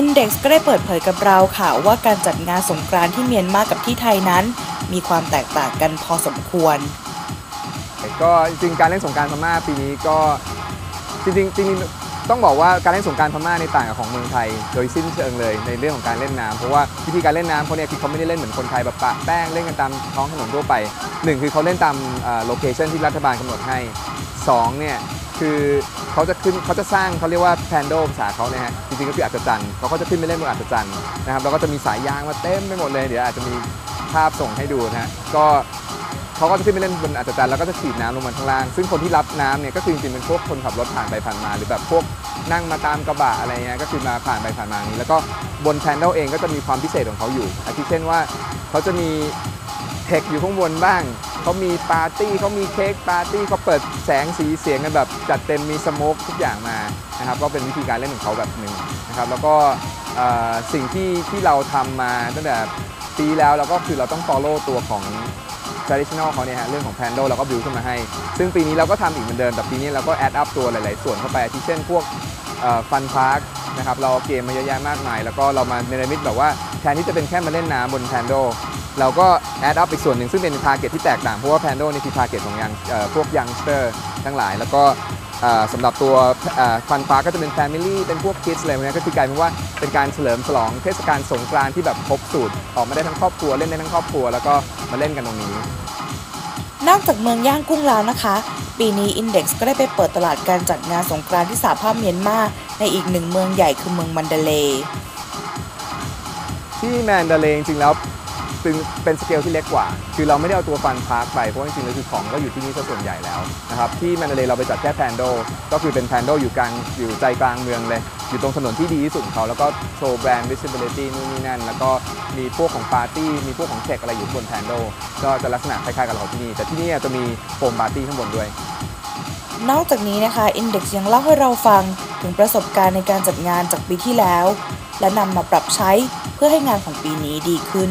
Index ก็ได้เปิดเผยกับเราค่ะว่าการจัดงานสงกรานต์ที่เมียนมากับที่ไทยนั้น มีความแตกต่างกันพอสมควร ก็จริงๆการเล่นสงกรารพม่าปีนี้ก็จริงๆจริงๆต้องบอกว่าการเล่นสงกรารพม่าในต่างกับของเมืองไทย โดยสิ้นเชิงเลยในเรื่องของการเล่นน้ำเพราะว่าวิธีการเล่นน้ำเขาเนี่ยคือเขาไม่ได้เล่นเหมือนคนไทยแบบปะแป้งเล่นกันตามท้องถนนทั่วไปหนึ่งคือเขาเล่นตามโลเคชันที่รัฐบาลกำหนดให้สองเนี่ย คือเขาจะขึ้นเขาจะสร้างเขาเรียกว่าแพนโดภาษาเขาเนี่ยฮะจริงๆก็คืออัศจรรย์เขาก็จะขึ้นไปเล่นบนอัศจรรย์นะครับแล้วก็จะมีสายยางมาเต็มไปหมดเลยเดี๋ยวอาจจะมีภาพส่งให้ดูนะฮะก็เขาก็จะขึ้นไปเล่นบนอัศจรรย์แล้วก็จะฉีดน้ำลงมาข้างล่าง ซึ่งคนที่รับน้ำเนี่ยก็คือจริงๆเป็นพวกคนขับรถผ่านไปผ่านมา หรือแบบพวกนั่งมาตามกระบะอะไรเงี้ยก็คือมาผ่านไปผ่านมานี้ แล้วก็บนแพนเดลเองก็จะมีความพิเศษของเขาอยู่อาทิเช่นว่าเขาจะมี ทคอยู่ข้างบนบ้าง เขามีปาร์ตี้เขามีเค้กปาร์ตี้เขาเปิดแสงสีเสียงกันแบบจัดเต็มมีสโมกทุกอย่างมานะครับก็เป็นวิธีการเล่นของเขาแบบหนึ่งนะครับแล้วก็สิ่งที่ที่เราทำมาตั้งแต่ปีแล้วเราก็คือเราต้อง follow ตัวของ traditional เขาเนี่ยฮะเรื่องของ Pando เราก็บิวขึ้นมาให้ ซึ่งปีนี้เราก็ทำอีกเหมือนเดิมแต่ปีนี้เราก็ add up ตัวหลาย ๆ ส่วนเข้าไปอาที่เช่นพวกฟันพาร์คนะครับเราเอาเกมมาเยอะแยะมากมาย แล้วก็เรามาเนรมิตแบบว่าแทนที่จะเป็นแค่มาเล่นน้ำบน Pando เราก็ add up อีกส่วนหนึ่งซึ่งเป็น target ที่แตกต่าง เพราะว่า Pando นี่คือ target ของยังเอ่อพวก youngster ทั้งหลาย แล้วก็เอ่อสำหรับตัวฟันพาร์คก็จะเป็น Family เป็นพวก kids อะไรพวกนี้ก็คือกลายเป็นว่าเป็นการเฉลิมฉลองเทศกาลสงกรานต์ที่แบบครบสูตรออกมาได้ทั้งครอบครัวเล่นได้ทั้งครอบครัวแล้วก็มาเล่นกันตรงนี้ นอกจากเมืองย่างกุ้งแล้วนะคะ ปีนี้ Index ก็ได้ไปเปิดตลาดการจัดงานสงกรานต์ที่สหภาพเมียนมาในอีกหนึ่งเมืองใหญ่คือเมืองมันเดเลย์ที่แมนดาเลย์จริงๆแล้ว เป็นเป็นสเกลที่เล็กกว่า คือเราไม่ได้เอาตัวฟันพาร์คไป เพราะว่าจริงๆแล้วคือของก็อยู่ที่นี่ซะส่วนใหญ่แล้วนะครับ ที่แมนดาเลยเราไปจัดแค่แพนโด ก็คือเป็นแพนโดอยู่กลางอยู่ใจกลางเมืองเลย อยู่ตรงถนนที่ดีที่สุดของเขาแล้วก็โชว์แบรนด์ visibility นู่นนี่นั่น แล้วก็มีพวกของปาร์ตี้ มีพวกของเทคอะไรอยู่บนแพนโด ก็จะลักษณะคล้ายๆกับเราที่นี่ แต่ที่นี่จะมีโฟมปาร์ตี้ข้างบนด้วย นอกจากนี้นะคะ Index ยังเล่าให้เราฟังถึงประสบการณ์ในการจัดงานจากปีที่แล้ว และนำมาปรับใช้เพื่อให้งานของปีนี้ดีขึ้น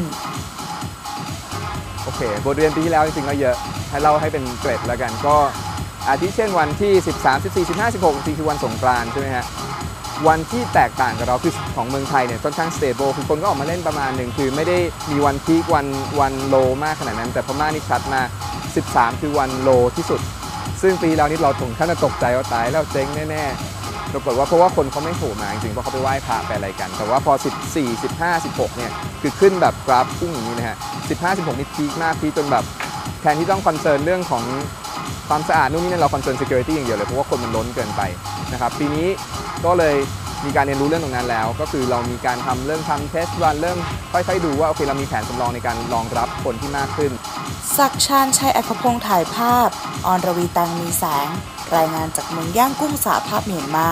โอเค บทเรียนปีที่แล้วจริงๆก็เยอะ ให้เล่าให้เป็นเกร็ดแล้วกัน ก็อาทิเช่นวันที่ 13 14 15 16จริงคือวันสงกรานต์ใช่ไหมฮะ วันที่แตกต่างกับเราคือของเมืองไทยเนี่ยค่อนข้างสเตเบิลคือคนก็ออกมาเล่นประมาณหนึ่งคือไม่ได้มีวันพีควันวันโลมากขนาดนั้น แต่พม่านี่ชัดมาก 13 คือวันโลที่สุด ซึ่งปีแล้วนี่เราถึงขั้นตกใจว่าตายแล้วเจ๊งแน่ๆ ปรากฏว่าเพราะว่าคนเขาไม่โผล่มาจริงเพราะเขาไปไหว้พระไปอะไรกัน แต่ว่าพอ 14 15 16 เนี่ย คือขึ้นแบบกราฟพุ่งอย่างนี้นะฮะ 15 16 นี่พีคมากพีคจนแบบแทนที่ต้องคอนเซิร์นเรื่องของความสะอาดนู่นนี่นั่นเราคอนเซิร์น security อย่างเดียวเลย เพราะว่าคนมันล้นเกินไปนะครับปีนี้ก็เลย มีการเรียนรู้เรื่องตรงนั้นแล้ว ก็คือเรามีการทำเรื่องทำเทสวันเริ่มค่อยๆดูว่าโอเคเรามีแผนสำรองในการรองรับคนที่มากขึ้น ศักชานชัยอัคพงษ์ถ่ายภาพ ออนรวีตังมีแสง รายงานจากเมืองย่างกุ้งสาภาพเมียนมา